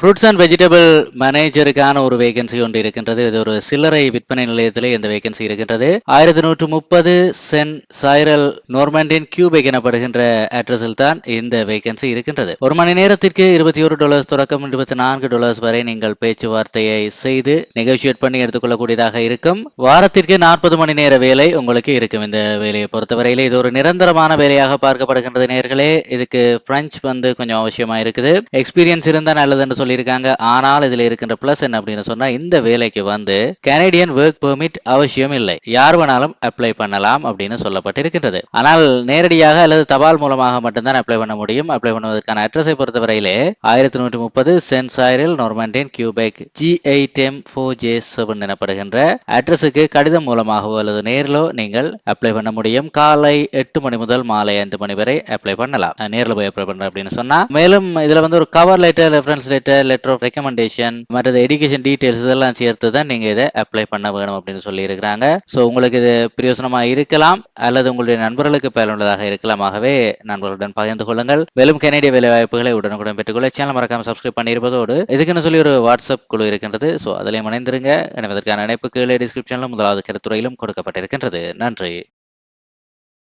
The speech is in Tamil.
ஃப்ரூட்ஸ் அண்ட் வெஜிடபிள் மேனேஜருக்கான ஒரு வேகன்சி ஒன்று இருக்கின்றது. இது ஒரு சில்லறை விற்பனை நிலையத்திலே இந்த வேகன்சி இருக்கின்றது. ஆயிரத்தி நூற்று முப்பது சென் சாய்ரல் நோர்மண்டின் கியூபெக் எனப்படுகின்ற அட்ரஸில் தான் இந்த வேகன்சி இருக்கின்றது. ஒரு மணி நேரத்திற்கு இருபத்தி ஒரு டாலர்ஸ் தொடக்கம் இருபத்தி நான்கு டாலர்ஸ் வரை நீங்கள் பேச்சுவார்த்தையை செய்து நெகோசியேட் பண்ணி எடுத்துக்கொள்ளக்கூடியதாக இருக்கும். வாரத்திற்கு நாற்பது மணி நேர வேலை உங்களுக்கு இருக்கும். இந்த வேலையை பொறுத்தவரையிலே இது ஒரு நிரந்தரமான வேலையாக பார்க்கப்படுகின்றது நேர்களே. இதுக்கு பிரெஞ்சு வந்து கொஞ்சம் அவசியமா இருக்குது. எக்ஸ்பீரியன்ஸ் இருந்தால் நல்லதுன்னு சொல்லியிருக்காங்க. ஆனால் இதுல இருக்கின்ற பிளஸ் என்ன அப்படின்னு சொன்னா இந்த வேலைக்கு வந்து கனேடியன் ஒர்க் பெர்மிட் அவசியம் இல்லை. யார் வேணாலும் அப்ளை பண்ணலாம் அப்படின்னு சொல்லப்பட்டிருக்கின்றது. ஆனால் நேரடியாக அல்லது தபால் மூலமாக மட்டும்தான் அப்ளை பண்ண முடியும். அப்ளை பண்ணுவதற்கான அட்ரஸை பொறுத்தவரையிலே ஆயிரத்தி நூற்றி முப்பது சென்சாயரில் நோர்மண்டின் G eight M four J seven எனப்படுகின்ற அட்ரஸுக்கு கடிதம் மூலமாகவோ அல்லது நேரிலோ நீங்கள் அப்ளை பண்ண முடியும். காலை எட்டு மணி முதல் மாலை ஐந்து மணி வரை அப்ளை பண்ணலாம். நேரில் போய் அப்ளை பண்றேன் அப்படின்னு சொன்னா மேலும் இதுல வந்து ஒரு cover letter reference letter letter of recommendation மற்றது எஜுகேஷன் டீடைல்ஸ் இதெல்லாம் சேர்த்து தான் நீங்கள் இதை அப்ளை பண்ண வேணும் அப்படின்னு சொல்லி இருக்கிறாங்க ஸோ உங்களுக்கு இது பிரயோசனமாக இருக்கலாம் அல்லது உங்களுடைய நண்பர்களுக்கு பயனுள்ளதாக இருக்கலாம். ஆகவே நண்பர்களுடன் பகிர்ந்து கொள்ளுங்கள். மேலும் கனேடிய வேலை வாய்ப்புகளை உடனுக்குடன் பெற்றுக்கொள்ள சேனல் மறக்காமல் சப்ஸ்கிரைப் பண்ணியிருப்பதோடு இதுக்குன்னு சொல்லி ஒரு வாட்ஸ்அப் குழு இருக்கின்றது. ஸோ அதிலே இணைந்திருங்க. எனவே அதற்கான இணைப்பு கீழே டிஸ்கிரிப்ஷனிலும் முதலாவது கருத்துறையிலும் கொடுக்கப்பட்டிருக்கின்றது. நன்றி.